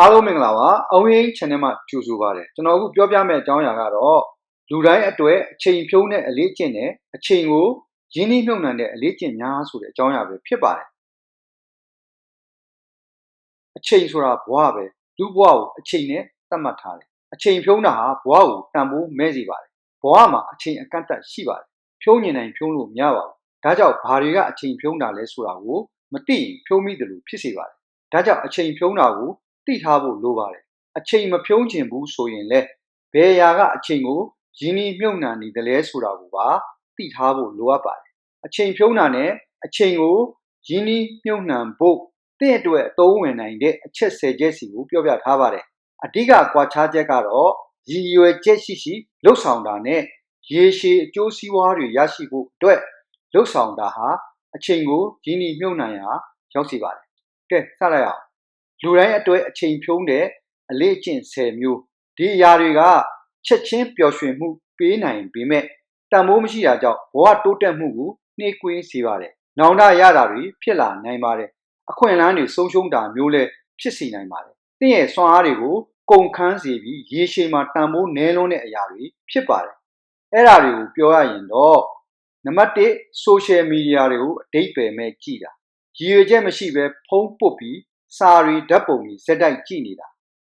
အားလုံးမင်္ဂလာပါအောင်ရင် channel မှာကြိုဆိုပါရစေကျွန်တော်အခုပြောပြမယ့်အကြောင်းအရာကတော့လူတိုင်းအတွက်အချိန်ဖြုံးတဲ့အလေးကျင့်နဲ့အချိန်ကိုရင်းနှီးမြှုပ်နှံတဲ့အလေးကျင့်များဆိုတဲ့အကြောင်းအရာပဲဖြစ်ပါတယ်အချိန်ဆိုတာဘဝပဲလူဘဝကိုအချိန်နဲ့သတ်မှတ်ထားတယ်အချိန်ဖြုံးတာဟာဘဝကိုတန်ဖိုးမဲ့စေပါတယ်ဘဝမှာအချိန်အကန့်အသတ်ရှိပါတယ်ဖြုံးညင်တိုင်းဖြုံးလို့မရပါဘူးဒါကြောင့်ဘာတွေကအချိန်ဖြုံးတာလဲဆိုတာကိုမသိရင်ဖြုံးမိတယ်လို့ဖြစ်စေပါတယ်ဒါကြောင့်အချိန်ဖြုံးတာကို သိထားဖို့လိုပါတယ်အချိန်မဖြုံးချင်ဘူးဆိုရင်လည်းဘယ်ရာကအချိန်ကိုရင်းနှီးမြှုပ်နှံနေတယ်လဲဆိုတာကိုပါသိထားဖို့လိုအပ်ပါတယ်အချိန်ဖြုံးတာနဲ့အချိန်ကိုရင်းနှီးမြှုပ်နှံဖို့တင့်အတွက်အသုံးဝင်နိုင်တဲ့အချက်၁၀ချက်စီကိုပြောပြထားပါတယ်အဓိကကွာခြားချက်ကတော့ရည်ရွယ်ချက်ရှိရှိလှုပ်ဆောင်တာနဲ့ရေရှည်အကျိုးစီးပွားတွေရရှိဖို့အတွက်လှုပ်ဆောင်တာဟာအချိန်ကိုရင်းနှီးမြှုပ်နှံရာရောက်စေပါတယ်ကဲစလိုက်အောင် လူတိုင်းအတွက်အချိန်ဖြုံးတဲ့အလေးအကျင့်10မျိုးဒီအရာတွေကချက်ချင်းပျော်ရွှင်မှုပေးနိုင်ပေမဲ့တန်ဖိုးမရှိတာကြောင့်ဘဝတိုးတက်မှုကိုနှေးကွေးစေပါတယ်။နောင်တရတာတွေဖြစ်လာနိုင်ပါတယ်။အခွင့်အလမ်းတွေဆုံးရှုံးတာမျိုးလည်းဖြစ်စေနိုင်ပါတယ်။တင့်ရဲ့စွမ်းအားတွေကိုကုန်ခန်းစေပြီးရေရှည်မှာတန်ဖိုးနည်းလွန်းတဲ့အရာတွေဖြစ်ပါတယ်။အဲ့ဒါတွေကိုပြောရရင်တော့နံပါတ်1 social media တွေကိုအတိတ်ပဲမဲ့ကြည့်တာရည်ရွယ်ချက်မရှိဘဲဖုံးပုတ်ပြီး စာရီဓာတ်ပုံတွေဇက်တိုက်ကြည့်နေတာ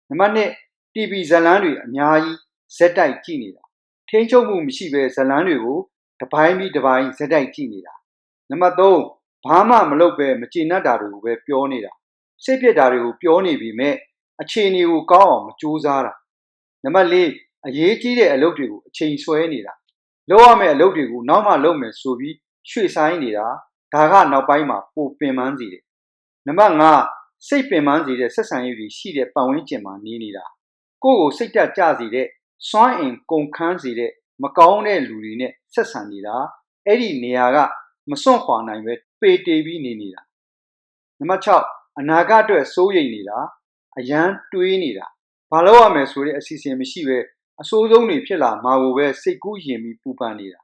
နံပါတ်2 TV ဇာတ်လမ်းတွေအများကြီးဇက်တိုက်ကြည့်နေတာထိန်းချုပ်မှုမရှိဘဲဇာတ်လမ်းတွေကိုတပိုင်းပြီးတပိုင်းဇက်တိုက်ကြည့်နေတာနံပါတ်3ဘာမှမလုပ်ပဲမကျေနပ်တာတွေကိုပဲပြောနေတာစိတ်ပြက်တာတွေကိုပြောနေပြီမဲ့အခြေအနေကိုကောင်းအောင်မကြိုးစားတာနံပါတ်4အရေးကြီးတဲ့အလုပ်တွေကိုအချိန်ဆွဲနေတာလုပ်ရမယ့်အလုပ်တွေကိုနောက်မှလုပ်မယ်ဆိုပြီးရွှေ့ဆိုင်းနေတာဒါကနောက်ပိုင်းမှာပိုပင်ပန်းစေတယ်နံပါတ်5 စိတ်ပင်ပန်းစေတဲ့ဆက်ဆံရေးတွေရှိတဲ့ပတ်ဝန်းကျင်မှာနေနေတာကိုယ့်ကိုစိတ်တက်ကြစေတဲ့စွမ်းအင်ကုန်ခန်းစေတဲ့မကောင်းတဲ့လူတွေနဲ့ဆက်ဆံနေတာအဲ့ဒီနေရာကမစွန့်ခွာနိုင်ပဲပေတေပြီးနေနေတာနံပါတ်6အနာဂတ်အတွက်စိုးရိမ်နေတာအရန်တွေးနေတာဘာလို့ရမယ်ဆိုတဲ့အစီအစဉ်မရှိပဲအဆိုးဆုံးတွေဖြစ်လာမှာကိုပဲစိတ်ကူးရင်ပြီးပူပန်နေတာ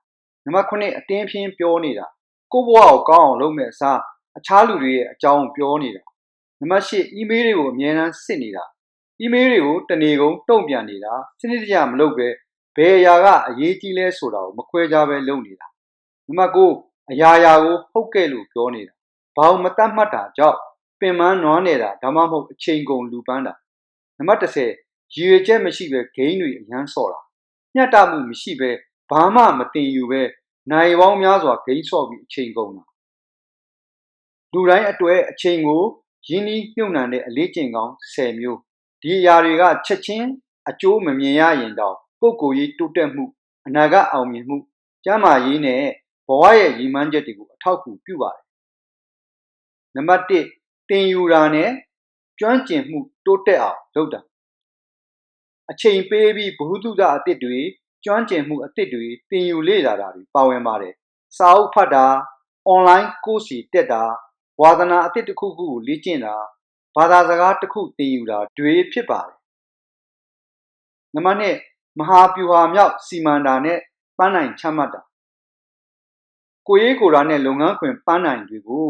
နံပါတ်9အတင်းဖြင်းပြောနေတာကိုယ့်ဘဝကိုကောင်းအောင်လုပ်မယ်အစားအခြားလူတွေရဲ့အကြောင်းပြောနေတာ နံပါတ်8 email တွေကိုအမြဲတမ်းစစ်နေတာ email တွေကိုတနေကုန်တုံ့ပြန်နေတာစနစ်တကျမလုပ်ပဲဘယ်အရာကအရေးကြီးလဲဆိုတာကိုမခွဲခြားပဲလုပ်နေတာနံပါတ်9အရာရာကိုဟုတ်ကဲ့လို့ပြောနေတာဘာလို့မတတ်မှတ်တာကြောင့်ပင်မနွားနေတာဒါမှမဟုတ်အချိန်ကုန်လူပန်းတာနံပါတ်10ရည်ရွယ်ချက်မရှိပဲဂိမ်းတွေအရန်ဆော့တာညှက်တမှုမရှိပဲဘာမှမတင်ယူပဲနိုင်ပေါင်းများစွာဂိမ်းဆော့ပြီးအချိန်ကုန်တာလူတိုင်းအတွက်အချိန်ကို ရင်းနှီးမြှုပ်နှံတဲ့အလေးကျင့်ကောင်း10မျိုးဒီအရာတွေကချက်ချင်းအကျိုးမမြင်ရရင်တော့ပုဂ္ဂိုလ်ရေးတိုးတက်မှုအနာဂတ်အောင်မြင်မှုကျန်းမာရေးနဲ့ဘဝရဲ့ရည်မှန်းချက်တွေကိုအထောက်အကူပြုပါတယ်နံပါတ်1တင်ယူတာနဲ့ကျွမ်းကျင်မှုတိုးတက်အောင်လုပ်တာအချိန်ပေးပြီးဘ ഹു တုဒအသစ်တွေကျွမ်းကျင်မှုအသစ်တွေတင်ယူလေ့လာတာတွေပါဝင်ပါတယ်စာအုပ်ဖတ်တာ online course တွေတက်တာ ဝါသနာအသစ်တစ်ခုခုကိုလေ့ကျင့်တာဘာသာစကားတစ်ခုသင်ယူတာတွေဖြစ်ပါတယ်နံပါတ်2မဟာပြူဟာမြောက်စီမံတာနဲ့ပန်းနိုင်ချမှတ်တာကိုရေးကိုယ်တာနဲ့လုပ်ငန်းခွင်ပန်းနိုင်တွေကို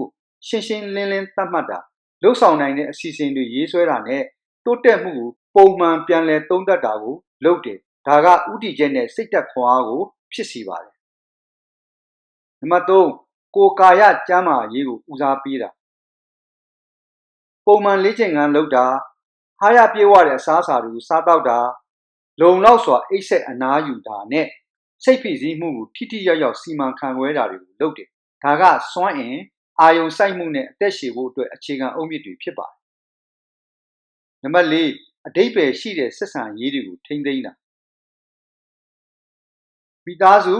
ရှင်းရှင်းလင်းလင်းသတ်မှတ်တာလှုပ်ဆောင်နိုင်တဲ့အစီအစဉ်တွေရေးဆွဲတာနဲ့တိုးတက်မှုကိုပုံမှန်ပြန်လည်သုံးသပ်တာကိုလုပ်တယ်ဒါကဥတီချက်နဲ့စိတ်သက်ခွန်အားကိုဖြစ်စီပါတယ်နံပါတ်3 ကိုကာယကျမ်းမာရေးကိုဦးစားပေးတာပုံမှန်လေ့ကျင့်ခန်းလုပ်တာဟာရပြေဝတဲ့အစားအစာတွေကိုစားတော့တာလုံလောက်စွာအိတ်ဆက်အနားယူတာနဲ့စိတ်ဖိစီးမှုကိုထိထိရောက်ရောက်စီမံခန့်ခွဲတာတွေကိုလုပ်တယ်ဒါကစွမ်းအင်အာယုံစိုက်မှုနဲ့အသက်ရှည်ဖို့အတွက်အခြေခံအုတ်မြစ်တွေဖြစ်ပါတယ်နံပါတ်၄အတိတ်ပဲရှိတဲ့ဆက်ဆံရေးတွေကိုထိမ့်သိမ်းတာမိသားစု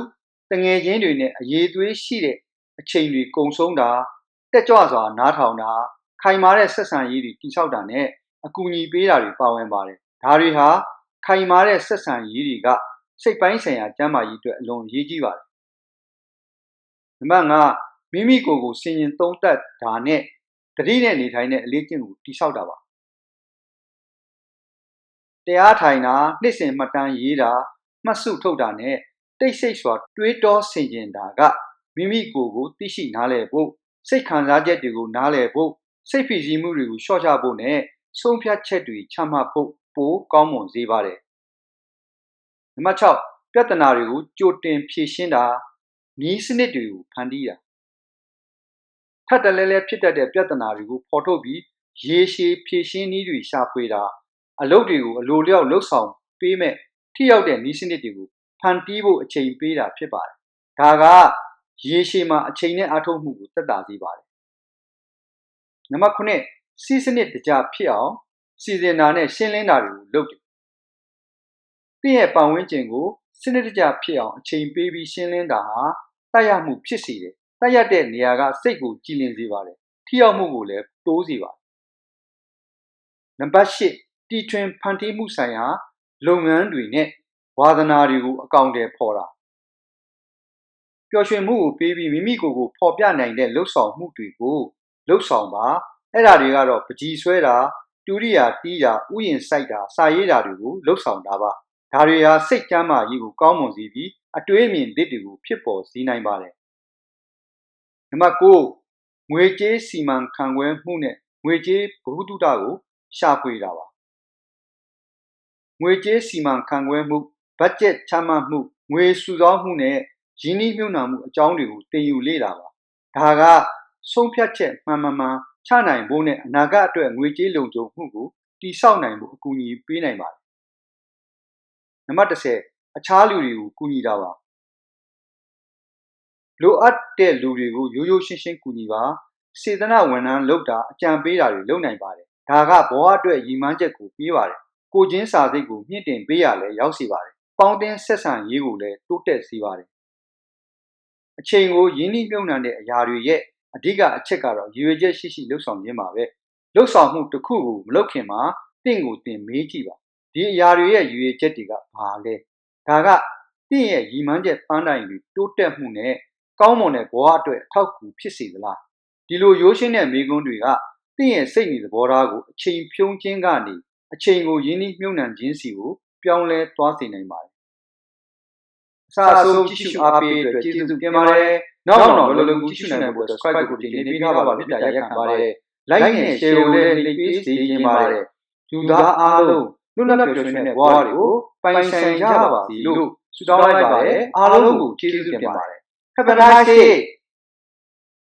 တငယ်ချင်းတွေနဲ့အရေးသွေးရှိတဲ့ အချိန်တွေကုံဆုံးတာတက်ကြွစွာနားထောင်တာခိုင်မာတဲ့ဆက်ဆံရေးတွေတိဆောက်တာနဲ့အကူအညီပေးတာတွေပါဝင်ပါတယ်ဒါတွေဟာခိုင်မာတဲ့ဆက်ဆံရေးတွေကစိတ်ပိုင်းဆိုင်ရာကျန်းမာရေးအတွက်အလွန်အရေးကြီးပါတယ်နံပါတ်5မိမိကိုယ်ကိုစင်ရင်သုံးသက်တာနဲ့တတိနဲ့နေထိုင်တဲ့အလေးကျင့်ကိုတိဆောက်တာပါတရားထိုင်တာနှစ်စဉ်မှတ်တမ်းရေးတာမှတ်စုထုတ်တာနဲ့တိတ်ဆိတ်စွာတွေးတောဆင်ခြင်တာက မိမိကိုယ်ကိုသိရှိနားလည်ဖို့စိတ်ခံစားချက်တွေကိုနားလည်ဖို့စိတ်ဖိစီးမှုတွေကိုလျှော့ချဖို့နဲ့ဆုံးဖြတ်ချက်တွေချမှတ်ဖို့ပိုကောင်းမွန်စေပါတယ်နံပါတ်6ပြဿနာတွေကိုကြိုတင်ဖြေရှင်းတာနည်းစနစ်တွေကိုဖန်တီးတာထပ်တလဲလဲဖြစ်တတ်တဲ့ပြဿနာတွေကိုဖော်ထုတ်ပြီးရေရှည်ဖြေရှင်းနည်းတွေရှာဖွေတာအလုပ်တွေကိုအလိုလျောက်လှုပ်ဆောင်ပေးမဲ့ထိရောက်တဲ့နည်းစနစ်တွေကိုဖန်တီးဖို့အချိန်ပေးတာဖြစ်ပါတယ်ဒါက ရေရှည်မှာအချိန်နဲ့အထောက်မှုကိုသက်သာစေပါတယ်နံပါတ်9စီးစနစ်တကြဖြစ်အောင်စီစဉ်တာနဲ့ရှင်းလင်းတာတွေကိုလုပ်တယ်။သင်ရဲ့ပတ်ဝန်းကျင်ကိုစနစ်တကျဖြစ်အောင်အချိန်ပေးပြီးရှင်းလင်းတာဟာတိုက်ရမှုဖြစ်စေတယ်။တိုက်ရတဲ့နေရာကစိတ်ကိုကြည်လင်စေပါတယ်။ထိရောက်မှုကိုလည်းတိုးစေပါတယ်။နံပါတ်8တီထွင်ဖန်တီးမှုဆိုင်ရာလုပ်ငန်းတွေနဲ့ဝါသနာတွေကိုအကောင့်တွေဖော်တာ ပျော်ရွှင်မှုကိုပေးပြီးမိမိကိုယ်ကိုဖော်ပြနိုင်တဲ့လှုပ်ဆောင်မှုတွေကိုလှုပ်ဆောင်ပါအဲ့ဒါတွေကတော့ပကြီးဆွဲတာတူရိယာတီးတာဥယျင်စိုက်တာစာရေးတာတွေကိုလှုပ်ဆောင်တာပါဒါတွေဟာစိတ်ကြမ်းမာရေးကိုကောင်းမွန်စေပြီးအတွေးအမြင်သစ်တွေကိုဖြစ်ပေါ်စေနိုင်ပါတယ်နံပါတ်9ငွေကြေးစီမံခန့်ခွဲမှုနဲ့ငွေကြေးဘ ഹു တုတကိုရှာဖွေတာပါငွေကြေးစီမံခန့်ခွဲမှုဘတ်ဂျက်ချမှတ်မှုငွေစုဆောင်းမှုနဲ့ ရင်းနှီးမြှုပ်နှံမှုအကြောင်းတွေကိုတင်ယူလေ့လာပါဒါကဆုံးဖြတ်ချက်မှန်မှန်မှန်ချနိုင်ဖို့နဲ့အနာဂတ်အတွက်ငွေကြေးလုံခြုံမှုကိုတည်ဆောက်နိုင်ဖို့အကူအညီပေးနိုင်ပါတယ်နံပါတ်30အခြားလူတွေကိုကူညီတာပါလိုအပ်တဲ့လူတွေကိုရိုးရိုးရှင်းရှင်းကူညီပါစေတနာဝန်ထမ်းလုပ်တာအကြံပေးတာတွေလုပ်နိုင်ပါတယ်ဒါကဘဝအတွက်ရည်မှန်းချက်ကိုပေးပါတယ်ကိုချင်းစာစိတ်ကိုမြင့်တင်ပေးရလဲရောက်စီပါတယ်ပေါင်းတင်ဆက်ဆံရေးကိုလည်းတိုးတက်စေပါတယ် အချိန်ကိုရင်းနှီးမြှုပ်နှံတဲ့အရာတွေရဲ့အဓိကအချက်ကတော့ရည်ရွယ်ချက်ရှိရှိလှုပ်ဆောင်ခြင်းပါပဲလှုပ်ဆောင်မှုတစ်ခုကိုမလုပ်ခင်မှာတင့်ကိုတင်မေးကြည့်ပါဒီအရာတွေရဲ့ရည်ရွယ်ချက်တွေကဘာလဲဒါကတင့်ရဲ့ရည်မှန်းချက်ပန်းတိုင်တွေတိုးတက်မှုနဲ့ကောင်းမွန်တဲ့ဘဝအတွက်အထောက်အကူဖြစ်စေသလားဒီလိုရိုးရှင်းတဲ့မိကွန်းတွေကတင့်ရဲ့စိတ်နေသဘောထားကိုအချိန်ဖြုံးခြင်းကနေအချိန်ကိုရင်းနှီးမြှုပ်နှံခြင်းစီကိုပြောင်းလဲသွားစေနိုင်ပါတယ်အ စအဆုံးကြည့်ရှုအားပေးအတွက်ကျေးဇူးတင်ပါတယ်။နောက်နောက်လောလောကူကြည့်ရှုနိုင်ဖို့ subscribe ကိုတင်နေပေးထားပါပါမြတ်တာရက်ခံပါတယ်။ like နဲ့ share ကိုလည်းနှိပ်ပေးစေချင်ပါတယ်။ယူသားအားလုံးလွတ်လပ်ပျော်ရွှင်တဲ့ဘဝတွေကိုပိုင်ဆိုင်ကြပါစီလို့ဆုတောင်းလိုက်ပါတယ်။အားလုံးကိုကျေးဇူးတင်ပါတယ်။ Have a nice day